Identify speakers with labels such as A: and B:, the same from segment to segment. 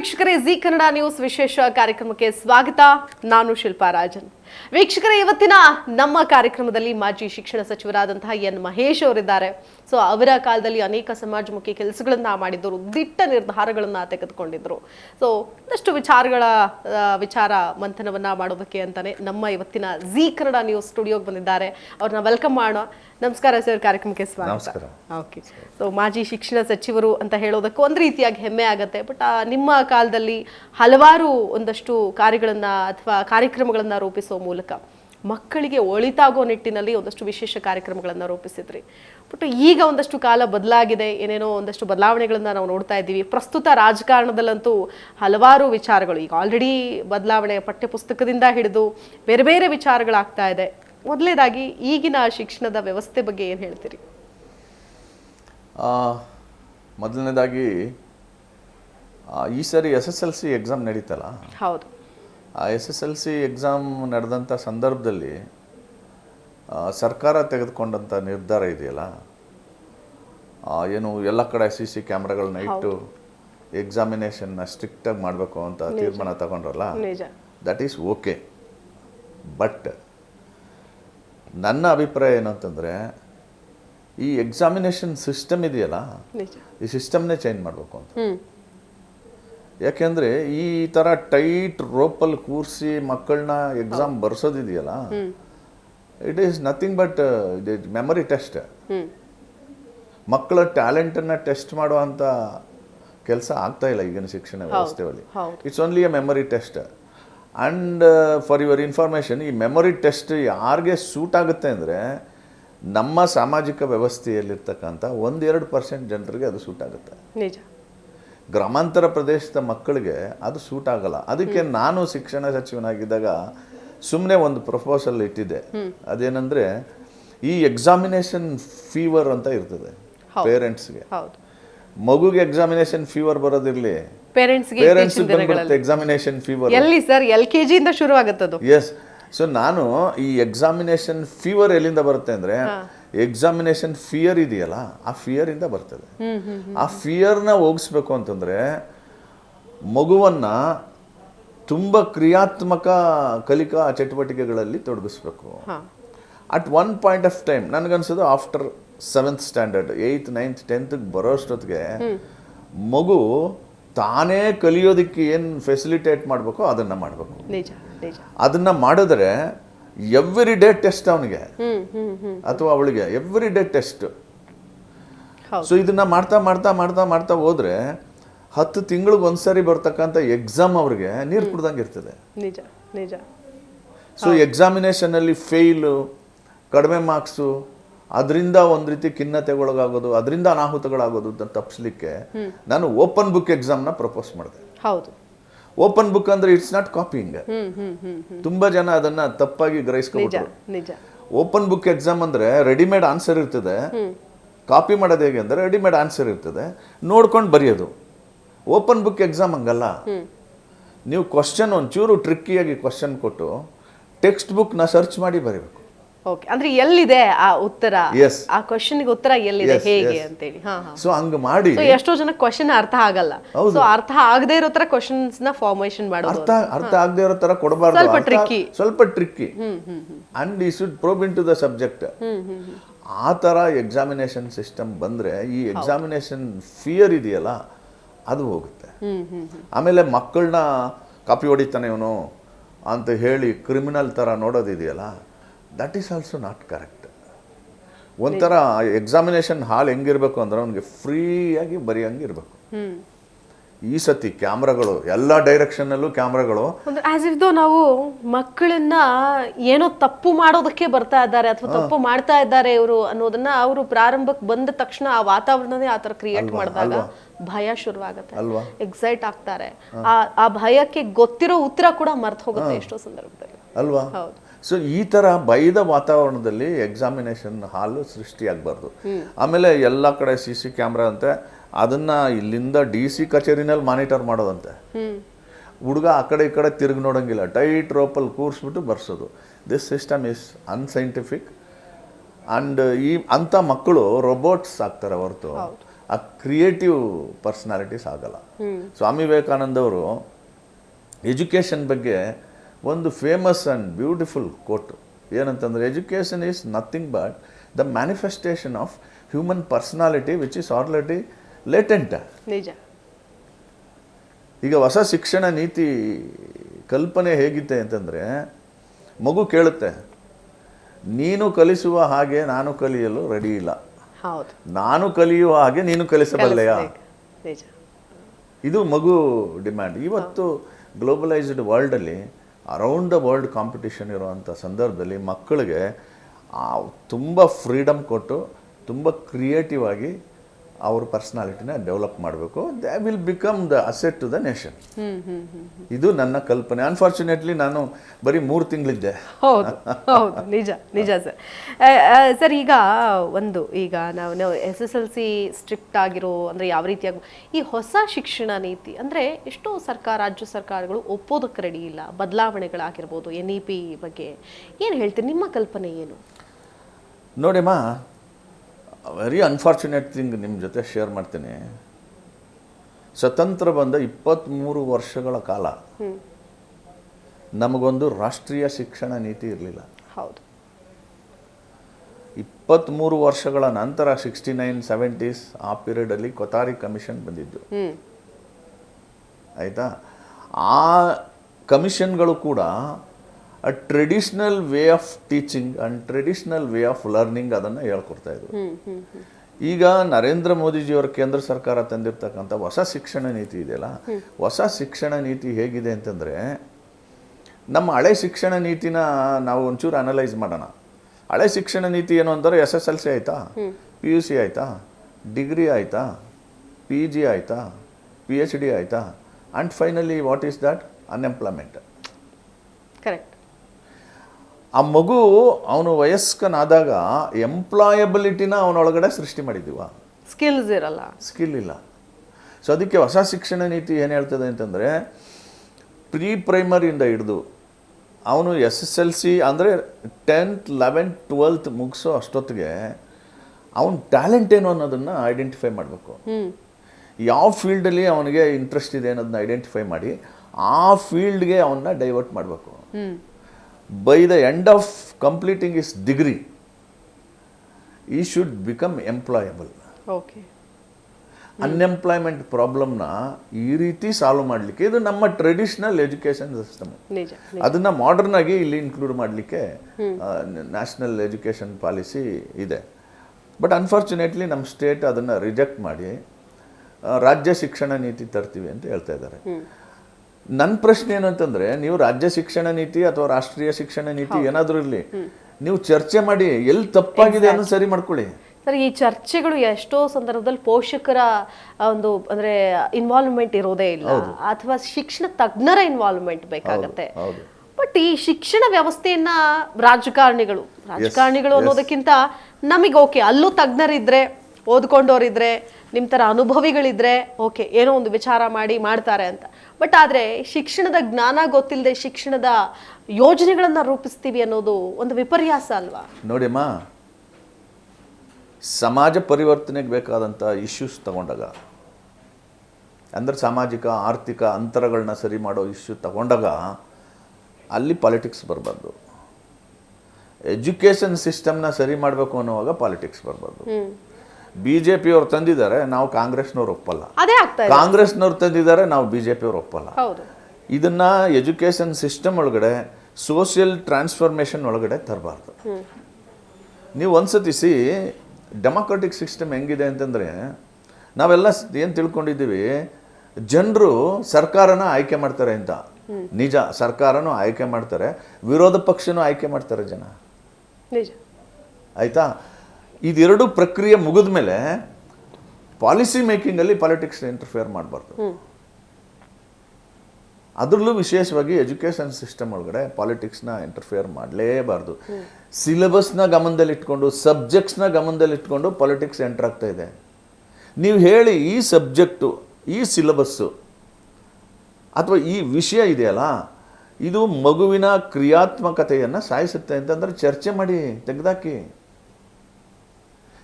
A: ವೀಕ್ಷಕರೇ, G Kannada news ವಿಶೇಷ ಕಾರ್ಯಕ್ರಮಕ್ಕೆ ಸ್ವಾಗತ. ನಾನು ಶಿಲ್ಪಾ ರಾಜನ್. ವೀಕ್ಷಕರೇ, ಇವತ್ತಿನ ನಮ್ಮ ಕಾರ್ಯಕ್ರಮದಲ್ಲಿ ಮಾಜಿ ಶಿಕ್ಷಣ ಸಚಿವರಾದಂತಹ ಎನ್ ಮಹೇಶ್ ಅವರಿದ್ದಾರೆ. ಸೊ, ಅವರ ಕಾಲದಲ್ಲಿ ಅನೇಕ ಸಮಾಜಮುಖಿ ಕೆಲಸಗಳನ್ನ ಮಾಡಿದ್ದರು, ದಿಟ್ಟ ನಿರ್ಧಾರಗಳನ್ನ ತೆಗೆದುಕೊಂಡಿದ್ರು. ಸೊ ಒಂದಷ್ಟು ವಿಚಾರಗಳ ವಿಚಾರ ಮಂಥನವನ್ನ ಮಾಡೋದಕ್ಕೆ ಅಂತಾನೆ ನಮ್ಮ ಇವತ್ತಿನ ಜಿ ಕನ್ನಡ ನ್ಯೂಸ್ ಸ್ಟುಡಿಯೋಗೆ ಬಂದಿದ್ದಾರೆ. ಅವ್ರನ್ನ ವೆಲ್ಕಮ್ ಮಾಡೋಣ. ನಮಸ್ಕಾರ ಸರ್ ಕಾರ್ಯಕ್ರಮಕ್ಕೆ ಸ್ವಾಗತ. ಓಕೆ ಸೊ ಮಾಜಿ ಶಿಕ್ಷಣ ಸಚಿವರು ಅಂತ ಹೇಳೋದಕ್ಕೂ ಒಂದು ರೀತಿಯಾಗಿ ಹೆಮ್ಮೆ ಆಗುತ್ತೆ. ಬಟ್ ನಿಮ್ಮ ಕಾಲದಲ್ಲಿ ಹಲವಾರು ಒಂದಷ್ಟು ಕಾರ್ಯಗಳನ್ನ ಅಥವಾ ಕಾರ್ಯಕ್ರಮಗಳನ್ನ ರೂಪಿಸೋ ಮೂಲಕ ಮಕ್ಕಳಿಗೆ ಒಳಿತಾಗೋ ನಿಟ್ಟಿನಲ್ಲಿ ಒಂದಷ್ಟು ವಿಶೇಷ ಕಾರ್ಯಕ್ರಮಗಳನ್ನ ರೂಪಿಸಿದ್ರಿ. ಬಟ್ ಈಗ ಒಂದಷ್ಟು ಕಾಲ ಬದಲಾಗಿದೆ. ಏನೇನೋ ಒಂದಷ್ಟು ಬದಲಾವಣೆಗಳನ್ನ ನಾವು ನೋಡ್ತಾ ಇದ್ದೀವಿ. ಪ್ರಸ್ತುತ ರಾಜಕಾರಣದಲ್ಲಂತೂ ಹಲವಾರು ವಿಚಾರಗಳು ಈಗ ಆಲ್ರೆಡಿ ಬದಲಾವಣೆ ಪಠ್ಯಪುಸ್ತಕದಿಂದ ಹಿಡಿದು ಬೇರೆ ಬೇರೆ ವಿಚಾರಗಳಾಗ್ತಾ ಇದೆ. ಮೊದಲನೇದಾಗಿ ಈಗಿನ ಶಿಕ್ಷಣದ ವ್ಯವಸ್ಥೆ ಬಗ್ಗೆ ಏನು ಹೇಳ್ತೀರಿ?
B: ಆ, ಮೊದಲನೇದಾಗಿ ಈ ಸರಿ S S L C exam ನಡೀತಲ್ಲ?
A: ಹೌದು.
B: ಆ S S L C exam ನಡೆದಂಥ ಸಂದರ್ಭದಲ್ಲಿ ಸರ್ಕಾರ ತೆಗೆದುಕೊಂಡಂಥ ನಿರ್ಧಾರ ಇದೆಯಲ್ಲ? ಏನು ಎಲ್ಲ ಕಡೆ ಸಿ ಸಿ ಕ್ಯಾಮ್ರಾಗಳನ್ನ ಇಟ್ಟು ಎಕ್ಸಾಮಿನೇಷನ್ನ ಸ್ಟ್ರಿಕ್ಟಾಗಿ ಮಾಡಬೇಕು ಅಂತ ತೀರ್ಮಾನ ತಗೊಂಡ್ರಲ್ಲ? ದಟ್ ಈಸ್ ಓಕೆ ಬಟ್ ನನ್ನ ಅಭಿಪ್ರಾಯ ಏನು ಅಂತಂದರೆ ಈ ಎಕ್ಸಾಮಿನೇಷನ್ ಸಿಸ್ಟಮ್ ಇದೆಯಲ್ಲ ಈ ಸಿಸ್ಟಮ್ನೇ ಚೇಂಜ್ ಮಾಡಬೇಕು ಅಂತ. ಯಾಕೆಂದರೆ ಈ ಥರ ಟೈಟ್ ರೋಪಲ್ಲಿ ಕೂರಿಸಿ ಮಕ್ಕಳನ್ನ exam ಬರ್ಸೋದಿದೆಯಲ್ಲ it is nothing but memory test ಮಕ್ಕಳ ಟ್ಯಾಲೆಂಟನ್ನು ಟೆಸ್ಟ್ ಮಾಡುವಂಥ ಕೆಲಸ ಆಗ್ತಾ ಇಲ್ಲ ಈಗಿನ ಶಿಕ್ಷಣ ವ್ಯವಸ್ಥೆಯಲ್ಲಿ. It's only a memory test and for your information ಈ ಮೆಮೊರಿ ಟೆಸ್ಟ್ ಯಾರಿಗೆ ಸೂಟ್ ಆಗುತ್ತೆ ಅಂದರೆ ನಮ್ಮ ಸಾಮಾಜಿಕ ವ್ಯವಸ್ಥೆಯಲ್ಲಿರ್ತಕ್ಕಂಥ ಒಂದೆರಡು ಪರ್ಸೆಂಟ್ ಜನರಿಗೆ ಅದು ಸೂಟ್ ಆಗುತ್ತೆ.
A: ನಿಜ.
B: ಗ್ರಾಮಾಂತರ ಪ್ರದೇಶದ ಮಕ್ಕಳಿಗೆ ಅದು ಸೂಟ್ ಆಗಲ್ಲ. ಅದಕ್ಕೆ ನಾನು ಶಿಕ್ಷಣ ಸಚಿವನಾಗಿದ್ದಾಗ ಸುಮ್ಮನೆ ಒಂದು ಪ್ರಪೋಸಲ್ ಇಟ್ಟಿದ್ದೆ. ಅದೇನೆಂದರೆ ಈ ಎಕ್ಸಾಮಿನೇಷನ್ ಫೀವರ್ ಅಂತ ಇರ್ತದೆ ಪೇರೆಂಟ್ಸ್ಗೆ ಮಗುಗೆ ಎಕ್ಸಾಮಿನೇಷನ್ ಫೀವರ್ ಬರೋದಿರಲಿ
A: ಪೇರೆಂಟ್ಸ್ಗೆ
B: ಪೇರೆಂಟ್ಸ್ ಬಂದ್ಬಿಡುತ್ತೆ ಎಕ್ಸಾಮಿನೇಷನ್ ಫೀವರ್
A: ಎಲ್ಲಿ ಸರ್ ಎಲ್ ಕೆ ಜಿಯಿಂದ ಶುರು ಆಗುತ್ತದು
B: ಎಸ್ ಸೊ ನಾನು ಈ ಎಕ್ಸಾಮಿನೇಷನ್ ಫೀವರ್ ಎಲ್ಲಿಂದ ಬರುತ್ತೆ ಅಂದರೆ ಎಕ್ಸಾಮಿನೇಷನ್ ಫಿಯರ್ ಇದೆಯಲ್ಲ ಆ ಫಿಯರಿಂದ ಬರ್ತದೆ. ಆ ಫಿಯರ್ನ ಹೋಗಿಸ್ಬೇಕು ಅಂತಂದರೆ ಮಗುವನ್ನ ತುಂಬ ಕ್ರಿಯಾತ್ಮಕ ಕಲಿಕಾ ಚಟುವಟಿಕೆಗಳಲ್ಲಿ ತೊಡಗಿಸ್ಬೇಕು. At one point of time ನನಗನ್ಸೋದು after seventh standard eighth ninth ಟೆಂತ್ಗೆ ಬರೋಷ್ಟೊತ್ತಿಗೆ ಮಗು ತಾನೇ ಕಲಿಯೋದಕ್ಕೆ ಏನು ಫೆಸಿಲಿಟೇಟ್ ಮಾಡಬೇಕೋ ಅದನ್ನು ಮಾಡಬೇಕು. ಅದನ್ನು ಮಾಡಿದ್ರೆ ಎವ್ರಿ ಡೇ ಟೆಸ್ಟ್ ಅವನಿಗೆ. ಅಥವಾ ಅವಳಿಗೆ ಎವ್ರಿ ಡೇ ಟೆಸ್ಟ್. ಸೊ ಇದನ್ನು ಮಾಡ್ತಾ ಮಾಡ್ತಾ ಮಾಡ್ತಾ ಮಾಡ್ತಾ ಹೋದ್ರೆ ಹತ್ತು ತಿಂಗಳಿಗೆ ಒಂದ್ಸರಿ ಬರ್ತಕ್ಕಂಥ ಎಕ್ಸಾಮ್ ಅವ್ರಿಗೆ ನೀರು ಕುಡ್ದಂಗೆ ಇರ್ತದೆ.
A: ನಿಜ ನಿಜ.
B: ಸೊ ಎಕ್ಸಾಮಿನೇಷನಲ್ಲಿ ಫೇಲು ಕಡಿಮೆ ಮಾರ್ಕ್ಸು ಅದರಿಂದ ಒಂದು ರೀತಿ ಖಿನ್ನತೆಗೊಳಗಾಗೋದು ಅದರಿಂದ ಅನಾಹುತಗಳಾಗೋದು ಅಂತ ತಪ್ಪಿಸ್ಲಿಕ್ಕೆ ನಾನು ಓಪನ್ ಬುಕ್ ಎಕ್ಸಾಮ್ನ ಪ್ರಪೋಸ್ ಮಾಡಿದೆ.
A: ಹೌದು.
B: ಓಪನ್ ಬುಕ್ ಅಂದ್ರೆ ಇಟ್ಸ್ ನಾಟ್ ಕಾಪಿಂಗ್ ತುಂಬಾ ಜನ ಅದನ್ನ ತಪ್ಪಾಗಿ
A: ಗ್ರಹಿಸ್ಕೊಬಿಟ್ರು.
B: ಓಪನ್ ಬುಕ್ ಎಕ್ಸಾಮ್ ಅಂದ್ರೆ ರೆಡಿಮೇಡ್ ಆನ್ಸರ್ ಇರ್ತದೆ. ಕಾಪಿ ಮಾಡೋದು ಹೇಗೆ ಅಂದ್ರೆ ರೆಡಿಮೇಡ್ ಆನ್ಸರ್ ಇರ್ತದೆ. ನೋಡ್ಕೊಂಡು ಬರೆಯೋದು. ಓಪನ್ ಬುಕ್ ಎಕ್ಸಾಮ್ ಹಂಗಲ್ಲ. ನೀವು ಕ್ವಶನ್ ಒಂಚೂರು ಟ್ರಿಕ್ಕಿಯಾಗಿ ಕ್ವಶನ್ ಕೊಟ್ಟು ಟೆಕ್ಸ್ಟ್ ಬುಕ್ನ ಸರ್ಚ್ ಮಾಡಿ ಬರೀಬೇಕು.
A: ಓಕೆ ಅಂದ್ರೆ ಎಲ್ಲಿದೆ ಆ ಉತ್ತರ?
B: ಎಸ್
A: ಆ ಕ್ವಶನ್ಗೆ ಉತ್ತರ ಎಲ್ಲಿದೆ?
B: Yes,
A: ಹೇಗೆ
B: yes.
A: ಅಂತೇಳಿ. ಹಾ ಹಾ.
B: ಸೊ ಹಂಗ್ ಮಾಡಿ.
A: ಸೊ ಎಷ್ಟೋ ಜನ ಕ್ವಶನ್ ಅರ್ಥ ಆಗಲ್ಲ. ಸೊ ಅರ್ಥ ಆಗದೆ ಇರೋ ತರ ಕ್ವಶನ್ಸ್ನ ಫಾರ್ಮೇಶನ್ ಮಾಡೋದು
B: ಅರ್ಥ ಅರ್ಥ ಆಗದೆ ಇರೋ ತರ ಕೊಡಬಾರ್ದು.
A: ಸ್ವಲ್ಪ
B: ಅರ್ಥ-
A: tricky.
B: ಸ್ವಲ್ಪ tricky and he should probe into the subject ಆ ತರ ಎಕ್ಸಾಮಿನೇಷನ್ ಸಿಸ್ಟಮ್ ಬಂದ್ರೆ ಈ ಎಕ್ಸಾಮಿನೇಷನ್ ಫಿಯರ್ ಇದೆಯಲ್ಲ ಅದು ಹೋಗುತ್ತೆ. ಆಮೇಲೆ ಮಕ್ಕಳನ್ನ ಕಾಪಿ ಹೊಡಿತಾನೆ ಇವನು ಅಂತ ಹೇಳಿ ಕ್ರಿಮಿನಲ್ ಥರ ನೋಡೋದಿದೆಯಲ್ಲ that is also not correct ಒಂಥರ ಎಕ್ಸಾಮಿನೇಷನ್ ಹಾಲ್ ಹೆಂಗಿರ್ಬೇಕು ಅಂದ್ರೆ ಅವನಿಗೆ ಫ್ರೀಯಾಗಿ ಬರೆಯಂಗೆ ಇರಬೇಕು. ಈ ಸತಿ ಕ್ಯಾಮ್ರಾಗಳು ಎಲ್ಲ ಡೈರೆಕ್ಷನ್ನಲ್ಲೂ ಕ್ಯಾಮ್ರಾಗಳು
A: ಆಸ್ ಇಫ್ ದೋ ನಾವು ಮಕ್ಕಳನ್ನ ಏನೋ ತಪ್ಪು ಮಾಡೋದಕ್ಕೆ ಬರ್ತಾ ಇದ್ದಾರೆ ಅಥವಾ ತಪ್ಪು ಮಾಡ್ತಾ ಇದ್ದಾರೆ ಇವರು ಅನ್ನೋದನ್ನ ಅವರು ಪ್ರಾರಂಭಕ್ಕೆ ಬಂದ ತಕ್ಷಣ ಆ ವಾತಾವರಣನೇ ಆ ಕ್ರಿಯೇಟ್ ಮಾಡಿದಾಗ ಭಯ ಶುರುವಾಗುತ್ತೆ.
B: ಅಲ್ವಾ?
A: ಎಕ್ಸೈಟ್ ಆಗ್ತಾರೆ. ಆ ಭಯಕ್ಕೆ ಗೊತ್ತಿರೋ ಉತ್ತರ ಕೂಡ ಮರ್ತು ಹೋಗುತ್ತೆ ಎಷ್ಟೋ ಸಂದರ್ಭದಲ್ಲಿ.
B: ಅಲ್ವಾ?
A: ಹೌದು.
B: ಸೊ ಈ ಥರ ಬೈದ ವಾತಾವರಣದಲ್ಲಿ ಎಕ್ಸಾಮಿನೇಷನ್ ಹಾಲು ಸೃಷ್ಟಿಯಾಗಬಾರ್ದು. ಆಮೇಲೆ ಎಲ್ಲ ಕಡೆ ಸಿ ಸಿ ಕ್ಯಾಮ್ರಾ ಅಂತೆ ಅದನ್ನ ಇಲ್ಲಿಂದ ಡಿ ಸಿ ಕಚೇರಿನಲ್ಲಿ ಮಾನಿಟರ್ ಮಾಡೋದಂತೆ. ಹುಡುಗ ಆ ಕಡೆ ಈ ಕಡೆ ತಿರುಗಿ ನೋಡೋಂಗಿಲ್ಲ ಟೈಟ್ ರೋಪಲ್ಲಿ ಕೂರಿಸ್ಬಿಟ್ಟು ಬರ್ಸೋದು. This system is unscientific and ಈ ಅಂಥ ಮಕ್ಕಳು ರೋಬೋಟ್ಸ್ ಆಗ್ತಾರೆ ಹೊರತು. ಆ ಕ್ರಿಯೇಟಿವ್ ಪರ್ಸ್ನಾಲಿಟೀಸ್ ಆಗಲ್ಲ. ಸ್ವಾಮಿ ವಿವೇಕಾನಂದ ಅವರು ಎಜುಕೇಷನ್ ಬಗ್ಗೆ ಒಂದು ಫೇಮಸ್ ಆ್ಯಂಡ್ ಬ್ಯೂಟಿಫುಲ್ ಕೋಟು ಏನಂತಂದರೆ education is nothing but the manifestation of human personality which is already latent
A: ನಿಜ.
B: ಈಗ ಹೊಸ ಶಿಕ್ಷಣ ನೀತಿ ಕಲ್ಪನೆ ಹೇಗಿದೆ ಅಂತಂದರೆ ಮಗು ಕೇಳುತ್ತೆ ನೀನು ಕಲಿಸುವ ಹಾಗೆ ನಾನು ಕಲಿಯಲು ರೆಡಿ ಇಲ್ಲ. ನಾನು ಕಲಿಯುವ ಹಾಗೆ ನೀನು ಕಲಿಸಬಲ್ಲೆಯಾ? ಇದು ಮಗು ಡಿಮ್ಯಾಂಡ್ ಇವತ್ತು ಗ್ಲೋಬಲೈಸ್ಡ್ ವರ್ಲ್ಡಲ್ಲಿ ಅರೌಂಡ್ ದ ವರ್ಲ್ಡ್ ಕಾಂಪಿಟಿಷನ್ ಇರುವಂಥ ಸಂದರ್ಭದಲ್ಲಿ ಮಕ್ಕಳಿಗೆ ತುಂಬ ಫ್ರೀಡಮ್ ಕೊಟ್ಟು ತುಂಬ ಕ್ರಿಯೇಟಿವ್ ಆಗಿ ಅವ್ರ ಪರ್ಸ್ನಾಲಿಟಿನ ಡೆವಲಪ್ ಮಾಡಬೇಕು. They will become the asset to the nation ಇದು ನನ್ನ ಕಲ್ಪನೆ. ಅನ್ಫಾರ್ಚುನೇಟ್ಲಿ ನಾನು ಬರೀ ಮೂರು ತಿಂಗಳಿದ್ದೆ.
A: ಹೌದು ಹೌದು. ನಿಜ ನಿಜ ಸರ್. ಸರ್ ಈಗ ಒಂದು ಈಗ ನಾವು ನಾವು S S L C strict ಆಗಿರೋ ಅಂದರೆ ಯಾವ ರೀತಿಯಾಗಿ ಈ ಹೊಸ ಶಿಕ್ಷಣ ನೀತಿ ಅಂದರೆ ಎಷ್ಟೋ ಸರ್ಕಾರ ರಾಜ್ಯ ಸರ್ಕಾರಗಳು ಒಪ್ಪೋದಕ್ಕೆ ರೆಡಿ ಇಲ್ಲ. ಬದಲಾವಣೆಗಳಾಗಿರ್ಬೋದು ಎನ್ ಇ ಪಿ ಬಗ್ಗೆ. ಏನು ಹೇಳ್ತೀರಿ? ನಿಮ್ಮ ಕಲ್ಪನೆ ಏನು?
B: ನೋಡಿಮ್ಮ ವೆರಿ ಅನ್ಫಾರ್ಚುನೇಟ್ ಥಿಂಗ್ ನಿಮ್ಮ ಜೊತೆ ಶೇರ್ ಮಾಡ್ತೀನಿ. ಸ್ವತಂತ್ರ ಬಂದ ಇಪ್ಪತ್ತ್ಮೂರು ವರ್ಷಗಳ ಕಾಲ ನಮಗೊಂದು ರಾಷ್ಟ್ರೀಯ ಶಿಕ್ಷಣ ನೀತಿ ಇರಲಿಲ್ಲ.
A: ಹೌದು.
B: ಇಪ್ಪತ್ತ್ಮೂರು ವರ್ಷಗಳ ನಂತರ ಸಿಕ್ಸ್ಟಿ ನೈನ್ ಸೆವೆಂಟೀಸ್ ಆ ಪೀರಿಯಡಲ್ಲಿ ಕೊತಾರಿ ಕಮಿಷನ್ ಬಂದಿದ್ದು. ಆಯಿತಾ? ಆ ಕಮಿಷನ್ಗಳು ಕೂಡ traditional way of teaching and traditional way of learning ಅದನ್ನು ಹೇಳ್ಕೊಡ್ತಾ ಇದ್ರು. ಈಗ ನರೇಂದ್ರ ಮೋದಿಜಿಯವರ ಕೇಂದ್ರ ಸರ್ಕಾರ ತಂದಿರ್ತಕ್ಕಂಥ ಹೊಸ ಶಿಕ್ಷಣ ನೀತಿ ಇದೆಯಲ್ಲ ಹೊಸ ಶಿಕ್ಷಣ ನೀತಿ ಹೇಗಿದೆ ಅಂತಂದರೆ ನಮ್ಮ ಹಳೆ ಶಿಕ್ಷಣ ನೀತಿನ ನಾವು ಒಂಚೂರು ಅನಲೈಸ್ ಮಾಡೋಣ. ಹಳೆ ಶಿಕ್ಷಣ ನೀತಿ ಏನು ಅಂದರೆ ಎಸ್ ಎಸ್ ಎಲ್ ಸಿ ಆಯಿತಾ? ಪಿ ಯು ಸಿ ಆಯಿತಾ? ಡಿಗ್ರಿ ಆಯಿತಾ? ಪಿ ಜಿ ಆಯಿತಾ? ಪಿ ಎಚ್ ಡಿ ಆಯಿತಾ? And finally what is that unemployment
A: correct
B: ಆ ಮಗು ಅವನು ವಯಸ್ಕನಾದಾಗ ಎಂಪ್ಲಾಯಬಿಲಿಟಿನ ಅವನೊಳಗಡೆ ಸೃಷ್ಟಿ ಮಾಡಿದ್ದೀವ.
A: ಸ್ಕಿಲ್ಸ್ ಇರಲ್ಲ.
B: ಸ್ಕಿಲ್ ಇಲ್ಲ. ಸೊ ಅದಕ್ಕೆ ಹೊಸ ಶಿಕ್ಷಣ ನೀತಿ ಏನು ಹೇಳ್ತದೆ ಅಂತಂದರೆ ಪ್ರೀ ಪ್ರೈಮರಿಯಿಂದ ಹಿಡಿದು ಅವನು ಎಸ್ ಎಸ್ ಎಲ್ ಸಿ ಅಂದರೆ ಟೆಂತ್ ಲೆವೆಂತ್ ಟ್ವೆಲ್ತ್ ಮುಗಿಸೋ ಅಷ್ಟೊತ್ತಿಗೆ ಅವನ ಟ್ಯಾಲೆಂಟ್ ಏನು ಅನ್ನೋದನ್ನು ಐಡೆಂಟಿಫೈ ಮಾಡಬೇಕು. ಯಾವ ಫೀಲ್ಡಲ್ಲಿ ಅವನಿಗೆ ಇಂಟ್ರೆಸ್ಟ್ ಇದೆ ಅನ್ನೋದನ್ನ ಐಡೆಂಟಿಫೈ ಮಾಡಿ ಆ ಫೀಲ್ಡ್ಗೆ ಅವನ್ನ ಡೈವರ್ಟ್ ಮಾಡಬೇಕು. By the end of completing his degree he should become employable
A: okay
B: unemployment ಪ್ರಾಬ್ಲಮ್ನ ಈ ರೀತಿ ಸಾಲ್ವ್ ಮಾಡಲಿಕ್ಕೆ ಇದು ನಮ್ಮ ಟ್ರೆಡಿಷನಲ್ ಎಜುಕೇಷನ್ ಸಿಸ್ಟಮ್ ಅದನ್ನ ಮಾಡರ್ನ್ ಆಗಿ ಇಲ್ಲಿ ಇನ್ಕ್ಲೂಡ್ ಮಾಡಲಿಕ್ಕೆ ನ್ಯಾಷನಲ್ ಎಜುಕೇಷನ್ ಪಾಲಿಸಿ ಇದೆ. ಬಟ್ ಅನ್ಫಾರ್ಚುನೇಟ್ಲಿ ನಮ್ಮ ಸ್ಟೇಟ್ ಅದನ್ನು ರಿಜೆಕ್ಟ್ ಮಾಡಿ ರಾಜ್ಯ ಶಿಕ್ಷಣ ನೀತಿ ತರ್ತೀವಿ ಅಂತ ಹೇಳ್ತಾ ಇದ್ದಾರೆ. ನನ್ನ ಪ್ರಶ್ನೆ ಏನು ಅಂತಂದ್ರೆ ನೀವು ರಾಜ್ಯ ಶಿಕ್ಷಣ ನೀತಿ ಅಥವಾ ರಾಷ್ಟ್ರೀಯ ಶಿಕ್ಷಣ ನೀತಿ ಏನಾದರೂ ಇರಲಿ ನೀವು ಚರ್ಚೆ ಮಾಡಿ ಎಲ್ಲಿ ತಪ್ಪಾಗಿದೆ ಅನ್ನೋ ಸರಿ ಮಾಡ್ಕೊಳ್ಳಿ.
A: ಸರ್ ಈ ಚರ್ಚೆಗಳು ಎಷ್ಟೋ ಸಂದರ್ಭದಲ್ಲಿ ಪೋಷಕರ ಒಂದು ಅಂದ್ರೆ ಇನ್ವಾಲ್ವ್ಮೆಂಟ್ ಇರೋದೇ ಇಲ್ಲ. ಅಥವಾ ಶಿಕ್ಷಣ ತಜ್ಞರ ಇನ್ವಾಲ್ವ್ಮೆಂಟ್ ಬೇಕಾಗತ್ತೆ. ಬಟ್ ಈ ಶಿಕ್ಷಣ ವ್ಯವಸ್ಥೆಯನ್ನ ರಾಜಕಾರಣಿಗಳು ರಾಜಕಾರಣಿಗಳು ಅನ್ನೋದಕ್ಕಿಂತ ನಮಗೆ ಓಕೆ ಅಲ್ಲೂ ತಜ್ಞರಿದ್ರೆ ಓದ್ಕೊಂಡವ್ರಿದ್ರೆ ನಿಮ್ ತರ ಅನುಭವಿಗಳಿದ್ರೆ ಓಕೆ ಏನೋ ಒಂದು ವಿಚಾರ ಮಾಡಿ ಮಾಡ್ತಾರೆ ಅಂತ. ಬಟ್ ಆದರೆ ಶಿಕ್ಷಣದ ಜ್ಞಾನ ಗೊತ್ತಿಲ್ಲದೆ ಶಿಕ್ಷಣದ ಯೋಜನೆಗಳನ್ನು ರೂಪಿಸ್ತೀವಿ ಅನ್ನೋದು ಒಂದು ವಿಪರ್ಯಾಸ ಅಲ್ವಾ?
B: ನೋಡಿಯಮ್ಮ ಸಮಾಜ ಪರಿವರ್ತನೆಗೆ ಬೇಕಾದಂಥ ಇಶ್ಯೂಸ್ ತಗೊಂಡಾಗ ಅಂದರೆ ಸಾಮಾಜಿಕ ಆರ್ಥಿಕ ಅಂತರಗಳನ್ನ ಸರಿ ಮಾಡೋ ಇಶ್ಯೂ ತಗೊಂಡಾಗ ಅಲ್ಲಿ ಪಾಲಿಟಿಕ್ಸ್ ಬರಬಾರ್ದು. ಎಜುಕೇಷನ್ ಸಿಸ್ಟಮ್ನ ಸರಿ ಮಾಡಬೇಕು ಅನ್ನುವಾಗ ಪಾಲಿಟಿಕ್ಸ್ ಬರಬಾರ್ದು.
A: ಹ್ಮ್
B: ಬಿ ಜೆ ಪಿಯವ್ರು ತಂದಿದ್ದಾರೆ ನಾವು ಕಾಂಗ್ರೆಸ್ನವ್ರು ಒಪ್ಪಲ್ಲ.
A: ಅದೇ ಆಗ್ತಾ ಇದೆ.
B: ಕಾಂಗ್ರೆಸ್ನವ್ರು ತಂದಿದ್ದಾರೆ ನಾವು ಬಿ ಜೆ ಪಿಯವ್ರು ಒಪ್ಪಲ್ಲ.
A: ಹೌದು.
B: ಇದನ್ನ ಎಜುಕೇಷನ್ ಸಿಸ್ಟಮ್ ಒಳಗಡೆ ಸೋಷಿಯಲ್ ಟ್ರಾನ್ಸ್ಫಾರ್ಮೇಷನ್ ಒಳಗಡೆ ತರಬಾರ್ದು. ನೀವು ಒಂದ್ಸತಿ ಸಿ ಡೆಮೊಕ್ರೆಟಿಕ್ ಸಿಸ್ಟಮ್ ಹೆಂಗಿದೆ ಅಂತಂದರೆ ನಾವೆಲ್ಲ ಏನು ತಿಳ್ಕೊಂಡಿದ್ದೀವಿ ಜನರು ಸರ್ಕಾರನ ಆಯ್ಕೆ ಮಾಡ್ತಾರೆ ಅಂತ. ನಿಜ ಸರ್ಕಾರನೂ ಆಯ್ಕೆ ಮಾಡ್ತಾರೆ ವಿರೋಧ ಪಕ್ಷನೂ ಆಯ್ಕೆ ಮಾಡ್ತಾರೆ ಜನ. ಆಯಿತಾ? ಇದೆರಡು ಪ್ರಕ್ರಿಯೆ ಮುಗಿದ ಮೇಲೆ ಪಾಲಿಸಿ ಮೇಕಿಂಗಲ್ಲಿ ಪಾಲಿಟಿಕ್ಸ್ ಇಂಟರ್ಫಿಯರ್ ಮಾಡಬಾರ್ದು. ಅದರಲ್ಲೂ ವಿಶೇಷವಾಗಿ ಎಜುಕೇಷನ್ ಸಿಸ್ಟಮ್ ಒಳಗಡೆ ಪಾಲಿಟಿಕ್ಸ್ನ ಇಂಟರ್ಫಿಯರ್ ಮಾಡಲೇಬಾರ್ದು. ಸಿಲೆಬಸ್ನ ಗಮನದಲ್ಲಿಟ್ಕೊಂಡು ಸಬ್ಜೆಕ್ಟ್ಸ್ನ ಗಮನದಲ್ಲಿಟ್ಕೊಂಡು ಪಾಲಿಟಿಕ್ಸ್ ಎಂಟರ್ ಆಗ್ತಾ ಇದೆ. ನೀವು ಹೇಳಿ ಈ ಸಬ್ಜೆಕ್ಟು ಈ ಸಿಲೆಬಸ್ಸು ಅಥವಾ ಈ ವಿಷಯ ಇದೆಯಲ್ಲ ಇದು ಮಗುವಿನ ಕ್ರಿಯಾತ್ಮಕತೆಯನ್ನು ಸಾಯಿಸುತ್ತೆ ಅಂತಂದ್ರೆ ಚರ್ಚೆ ಮಾಡಿ ತೆಗೆದಾಕಿ.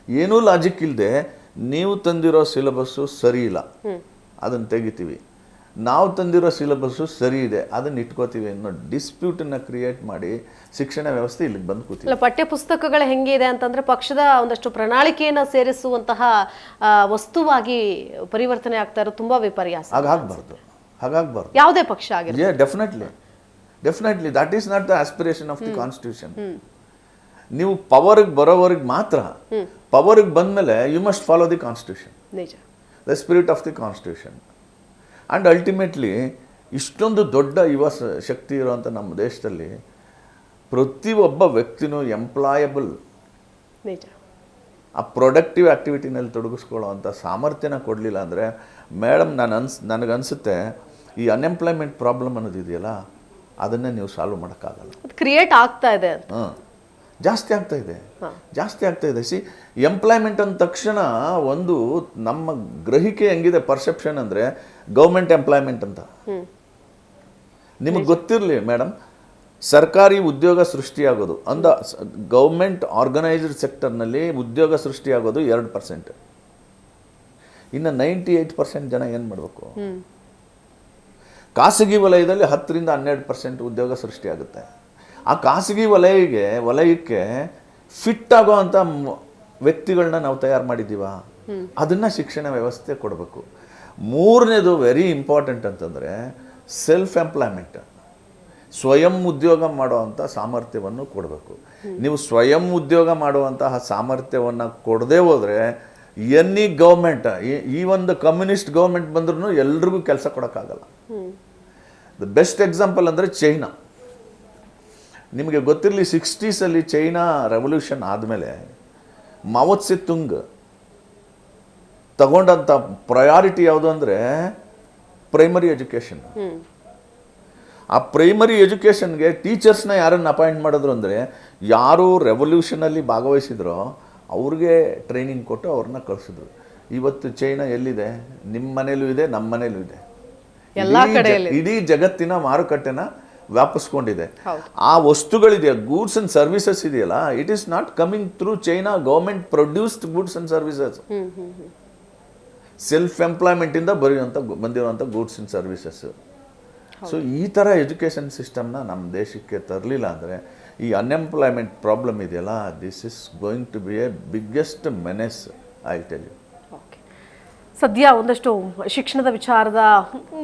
B: ಏನೂ ಲಾಜಿಕ್ ಇಲ್ಲದೆ ನೀವು ತಂದಿರೋ ಸಿಲೆಬಸ್ಸು ಸರಿ ಇಲ್ಲ. ಅದನ್ನು ತೆಗಿತೀವಿ. ನಾವು ತಂದಿರೋ ಸಿಲೆಬಸ್ಸು ಸರಿ ಇದೆ ಅದನ್ನು ಇಟ್ಕೋತೀವಿ ಅನ್ನೋ ಡಿಸ್ಪ್ಯೂಟನ್ನ ಕ್ರಿಯೇಟ್ ಮಾಡಿ ಶಿಕ್ಷಣ ವ್ಯವಸ್ಥೆ ಇಲ್ಲಿಗೆ ಬಂದು ಕೂತೀವಿ
A: ಇಲ್ಲ ಪಠ್ಯ ಪುಸ್ತಕಗಳು ಹೆಂಗಿದೆ ಅಂತಂದ್ರೆ ಪಕ್ಷದ ಒಂದಷ್ಟು ಪ್ರಣಾಳಿಕೆಯನ್ನು ಸೇರಿಸುವಂತಹ ವಸ್ತುವಾಗಿ ಪರಿವರ್ತನೆ ಆಗ್ತಾ ಇರೋದು ತುಂಬಾ ವಿಪರ್ಯಾಸ.
B: ಹಾಗಾಗಬಾರ್ದು ಹಾಗಾಗಬಾರ್ದು
A: ಯಾವುದೇ ಪಕ್ಷ
B: ಆಗಿದೆ definitely definitely that is not the aspiration of the constitution ನೀವು ಪವರ್ಗೆ ಬರೋವರೆಗೆ ಮಾತ್ರ ಪವರ್ಗೆ ಬಂದಮೇಲೆ you must follow the constitution
A: ನಿಜ.
B: The spirit of the constitution and ultimately ಇಷ್ಟೊಂದು ದೊಡ್ಡ ಯುವ ಶಕ್ತಿ ಇರುವಂಥ ನಮ್ಮ ದೇಶದಲ್ಲಿ ಪ್ರತಿಯೊಬ್ಬ ವ್ಯಕ್ತಿನೂ ಎಂಪ್ಲಾಯಬಲ್ ಆ ಪ್ರೊಡಕ್ಟಿವ್ ಆ್ಯಕ್ಟಿವಿಟಿನಲ್ಲಿ ತೊಡಗಿಸ್ಕೊಳ್ಳೋ ಅಂಥ ಸಾಮರ್ಥ್ಯನ ಕೊಡಲಿಲ್ಲ ಅಂದರೆ ಮೇಡಮ್ ನಾನು ಅನ್ಸ್ ನನಗನ್ಸುತ್ತೆ ಈ ಅನ್ಎಂಪ್ಲಾಯ್ಮೆಂಟ್ ಪ್ರಾಬ್ಲಮ್ ಅನ್ನೋದಿದೆಯಲ್ಲ ಅದನ್ನೇ ನೀವು ಸಾಲ್ವ್ ಮಾಡೋಕ್ಕಾಗಲ್ಲ.
A: ಕ್ರಿಯೇಟ್ ಆಗ್ತಾ ಇದೆ
B: ಹಾಂ ಜಾಸ್ತಿ ಆಗ್ತಾ ಇದೆ. ಜಾಸ್ತಿ ಆಗ್ತಾ ಇದೆ. ಸಿ ಎಂಪ್ಲಾಯ್ಮೆಂಟ್ ಅಂದ ತಕ್ಷಣ ಒಂದು ನಮ್ಮ ಗ್ರಹಿಕೆ ಹೆಂಗಿದೆ ಪರ್ಸೆಪ್ಷನ್ ಅಂದರೆ ಗೌರ್ಮೆಂಟ್ ಎಂಪ್ಲಾಯ್ಮೆಂಟ್ ಅಂತ. ನಿಮಗೆ ಗೊತ್ತಿರಲಿ ಮೇಡಮ್ ಸರ್ಕಾರಿ ಉದ್ಯೋಗ ಸೃಷ್ಟಿಯಾಗೋದು ಅಂದ ಗೌರ್ಮೆಂಟ್ ಆರ್ಗನೈಸ್ಡ್ ಸೆಕ್ಟರ್ನಲ್ಲಿ ಉದ್ಯೋಗ ಸೃಷ್ಟಿಯಾಗೋದು ಎರಡು ಪರ್ಸೆಂಟ್ ಇನ್ನು ನೈಂಟಿ ಏಯ್ಟ್ ಪರ್ಸೆಂಟ್ ಜನ ಏನು ಮಾಡಬೇಕು? ಖಾಸಗಿ ವಲಯದಲ್ಲಿ ಹತ್ತರಿಂದ ಹನ್ನೆರಡು ಪರ್ಸೆಂಟ್ ಉದ್ಯೋಗ ಸೃಷ್ಟಿಯಾಗುತ್ತೆ. ಆ ಖಾಸಗಿ ವಲಯಕ್ಕೆ ವಲಯಕ್ಕೆ ಫಿಟ್ ಆಗೋ ಅಂಥ ವ್ಯಕ್ತಿಗಳನ್ನ ನಾವು ತಯಾರು ಮಾಡಿದ್ದೀವ? ಅದನ್ನು ಶಿಕ್ಷಣ ವ್ಯವಸ್ಥೆ ಕೊಡಬೇಕು. ಮೂರನೇದು ವೆರಿ ಇಂಪಾರ್ಟೆಂಟ್ ಅಂತಂದರೆ ಸೆಲ್ಫ್ ಎಂಪ್ಲಾಯ್ಮೆಂಟ್ ಸ್ವಯಂ ಉದ್ಯೋಗ ಮಾಡುವಂಥ ಸಾಮರ್ಥ್ಯವನ್ನು ಕೊಡಬೇಕು. ನೀವು ಸ್ವಯಂ ಉದ್ಯೋಗ ಮಾಡುವಂತಹ ಸಾಮರ್ಥ್ಯವನ್ನು ಕೊಡದೇ ಹೋದರೆ ಎನಿ ಗೌರ್ಮೆಂಟ್ ಈ ಒಂದು ಕಮ್ಯುನಿಸ್ಟ್ ಗೌರ್ಮೆಂಟ್ ಬಂದ್ರೂ ಎಲ್ರಿಗೂ ಕೆಲಸ ಕೊಡೋಕ್ಕಾಗಲ್ಲ. ದ ಬೆಸ್ಟ್ ಎಕ್ಸಾಂಪಲ್ ಅಂದರೆ ಚೈನಾ ನಿಮಗೆ ಗೊತ್ತಿರಲಿ ಸಿಕ್ಸ್ಟೀಸಲ್ಲಿ ಚೈನಾ ರೆವಲ್ಯೂಷನ್ ಆದಮೇಲೆ ಮಾವತ್ಸೆ ತುಂಗ್ ತಗೊಂಡಂಥ ಪ್ರಯಾರಿಟಿ ಯಾವುದು ಅಂದರೆ ಪ್ರೈಮರಿ ಎಜುಕೇಷನ್ ಆ ಪ್ರೈಮರಿ ಎಜುಕೇಷನ್ಗೆ ಟೀಚರ್ಸ್ನ ಯಾರನ್ನು ಅಪಾಯಿಂಟ್ ಮಾಡಿದ್ರು ಅಂದರೆ ಯಾರು ರೆವಲ್ಯೂಷನಲ್ಲಿ ಭಾಗವಹಿಸಿದ್ರೋ ಅವ್ರಿಗೆ ಟ್ರೈನಿಂಗ್ ಕೊಟ್ಟು ಅವ್ರನ್ನ ಕಳಿಸಿದ್ರು. ಇವತ್ತು ಚೈನಾ ಎಲ್ಲಿದೆ? ನಿಮ್ಮ ಮನೇಲೂ ಇದೆ. ನಮ್ಮ ಮನೇಲೂ ಇದೆ. ಇಡೀ ಜಗತ್ತಿನ ಮಾರುಕಟ್ಟೆನ ವ್ಯಾಪಿಸ್ಕೊಂಡಿದೆ. ಆ ವಸ್ತುಗಳಿದೆ ಗೂಡ್ಸ್ ಅಂಡ್ ಸರ್ವಿಸಸ್ ಇದೆಯಲ್ಲ it is not coming through China government produced goods and services
A: self employment
B: ಇಂದ ಎಂಪ್ಲಾಯ್ಮೆಂಟಿಂದ ಬರೆಯುವಂಥ ಬಂದಿರುವಂಥ ಗೂಡ್ಸ್ ಅಂಡ್ ಸರ್ವಿಸಸ್ ಸೊ ಈ ಥರ ಎಜುಕೇಷನ್ ಸಿಸ್ಟಮ್ನ ನಮ್ಮ ದೇಶಕ್ಕೆ ತರಲಿಲ್ಲ ಅಂದರೆ ಈ ಅನ್ಎಂಪ್ಲಾಯ್ಮೆಂಟ್ ಪ್ರಾಬ್ಲಮ್ ಇದೆಯಲ್ಲ this is going to be a biggest menace I tell you
A: ಸದ್ಯ ಒಂದಷ್ಟು ಶಿಕ್ಷಣದ ವಿಚಾರದ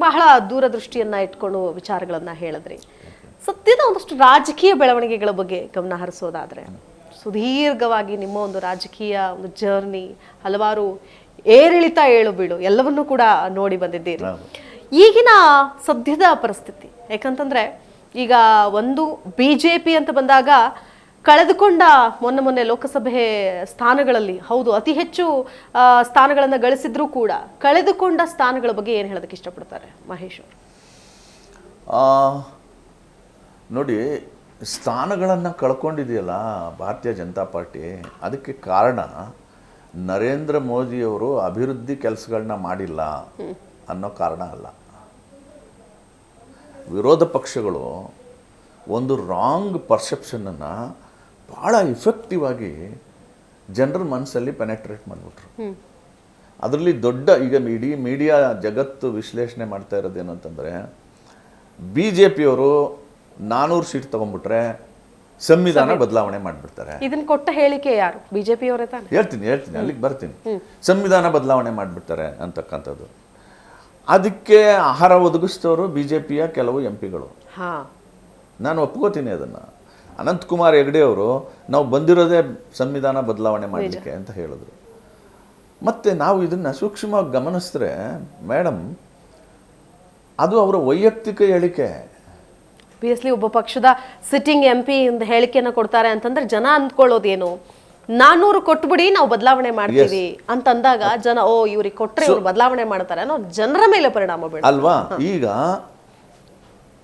A: ಬಹಳ ದೂರದೃಷ್ಟಿಯನ್ನು ಇಟ್ಕೊಂಡು ವಿಚಾರಗಳನ್ನು ಹೇಳಿದ್ರಿ. ಸದ್ಯದ ಒಂದಷ್ಟು ರಾಜಕೀಯ ಬೆಳವಣಿಗೆಗಳ ಬಗ್ಗೆ ಗಮನ ಹರಿಸೋದಾದ್ರೆ ಸುದೀರ್ಘವಾಗಿ ನಿಮ್ಮ ಒಂದು ರಾಜಕೀಯ ಒಂದು ಜರ್ನಿ ಹಲವಾರು ಏರಿಳಿತ ಏಳು ಬೀಳು ಎಲ್ಲವನ್ನೂ ಕೂಡ ನೋಡಿ ಬಂದಿದ್ದೀರಿ. ಈಗಿನ ಸದ್ಯದ ಪರಿಸ್ಥಿತಿ ಯಾಕಂತಂದರೆ ಈಗ ಒಂದು ಬಿ ಜೆ ಪಿ ಅಂತ ಬಂದಾಗ ಕಳೆದುಕೊಂಡ ಮೊನ್ನೆ ಮೊನ್ನೆ ಲೋಕಸಭೆ ಸ್ಥಾನಗಳಲ್ಲಿ ಹೌದು ಅತಿ ಹೆಚ್ಚು ಸ್ಥಾನಗಳನ್ನು ಸ್ಥಾನಗಳನ್ನ ಗಳಿಸಿದ್ರೂ ಕೂಡ ಕಳೆದುಕೊಂಡ ಸ್ಥಾನಗಳ ಬಗ್ಗೆ ಏನು ಹೇಳೋದಕ್ಕೆ ಇಷ್ಟಪಡ್ತಾರೆ ಮಹೇಶ್ ಅವರು?
B: ನೋಡಿ, ಸ್ಥಾನಗಳನ್ನು ಕಳ್ಕೊಂಡಿದೆಯಲ್ಲ ಭಾರತೀಯ ಜನತಾ ಪಾರ್ಟಿ, ಅದಕ್ಕೆ ಕಾರಣ ನರೇಂದ್ರ ಮೋದಿಯವರು ಅಭಿವೃದ್ಧಿ ಕೆಲಸಗಳನ್ನ ಮಾಡಿಲ್ಲ ಅನ್ನೋ ಕಾರಣ ಅಲ್ಲ. ವಿರೋಧ ಪಕ್ಷಗಳು ಒಂದು ರಾಂಗ್ ಪರ್ಸೆಪ್ಷನನ್ನು ಭಾಳ ಇಫೆಕ್ಟಿವ್ ಆಗಿ ಜನರ ಮನಸ್ಸಲ್ಲಿ ಪೆನೆಟ್ರೇಟ್ ಮಾಡಿಬಿಟ್ರು. ಅದರಲ್ಲಿ ದೊಡ್ಡ, ಈಗ ಇಡೀ ಮೀಡಿಯಾ ಜಗತ್ತು ವಿಶ್ಲೇಷಣೆ ಮಾಡ್ತಾ ಇರೋದೇನು ಅಂತಂದರೆ ಬಿ ಜೆ ಪಿಯವರು ನಾನ್ನೂರು ಸೀಟ್ ತಗೊಂಡ್ಬಿಟ್ರೆ ಸಂವಿಧಾನ ಬದಲಾವಣೆ ಮಾಡಿಬಿಡ್ತಾರೆ.
A: ಇದನ್ನ ಕೊಟ್ಟ ಹೇಳಿಕೆ ಯಾರು? ಬಿಜೆಪಿ ಅವರೇ ತಾನೆ.
B: ಹೇಳ್ತೀನಿ ಹೇಳ್ತೀನಿ ಅಲ್ಲಿಗೆ ಬರ್ತೀನಿ. ಸಂವಿಧಾನ ಬದಲಾವಣೆ ಮಾಡಿಬಿಡ್ತಾರೆ ಅಂತಕ್ಕಂಥದ್ದು. ಅದಕ್ಕೆ ಆಹಾರ ಒದಗಿಸಿದವರು ಬಿ ಜೆ ಪಿಯ ಕೆಲವು ಎಂ ಪಿಗಳು
A: ಹಾ.
B: ನಾನು ಒಪ್ಕೋತೀನಿ ಅದನ್ನು. ಅನಂತಕುಮಾರ್ ಹೆಗ್ಡೆ ಅವರು ನಾವು ಬಂದಿರೋದೇ ಸಂವಿಧಾನ ಬದಲಾವಣೆ ಮಾಡಲಿಕ್ಕೆ ಅಂತ ಹೇಳಿದ್ರು. ಮತ್ತು ನಾವು ಇದನ್ನು ಸೂಕ್ಷ್ಮವಾಗಿ ಗಮನಿಸಿದ್ರೆ ಮೇಡಮ್ ಅದು ಅವರ ವೈಯಕ್ತಿಕ ಹೇಳಿಕೆ.
A: ಬಿಎಸ್ಲಿ ಒಬ್ಬ ಪಕ್ಷದ ಸಿಟ್ಟಿಂಗ್ ಎಂ ಪಿ ಇಂದ ಹೇಳಿಕೆಯನ್ನ ಕೊಡ್ತಾರೆ ಅಂತಂದ್ರೆ ಜನ ಅಂದ್ಕೊಳ್ಳೋದೇನು? ನಾನೂರು ಕೊಟ್ಬಿಡಿ ನಾವು ಬದಲಾವಣೆ ಮಾಡ್ತೀವಿ ಅಂತಂದಾಗ ಜನ ಓ ಇವ್ರಿಗೆ ಕೊಟ್ಟರೆ ಇವ್ರು ಬದಲಾವಣೆ ಮಾಡ್ತಾರೆ ಅನ್ನೋ ಜನರ ಮೇಲೆ ಪರಿಣಾಮ ಬೀಳ
B: ಅಲ್ವಾ? ಈಗ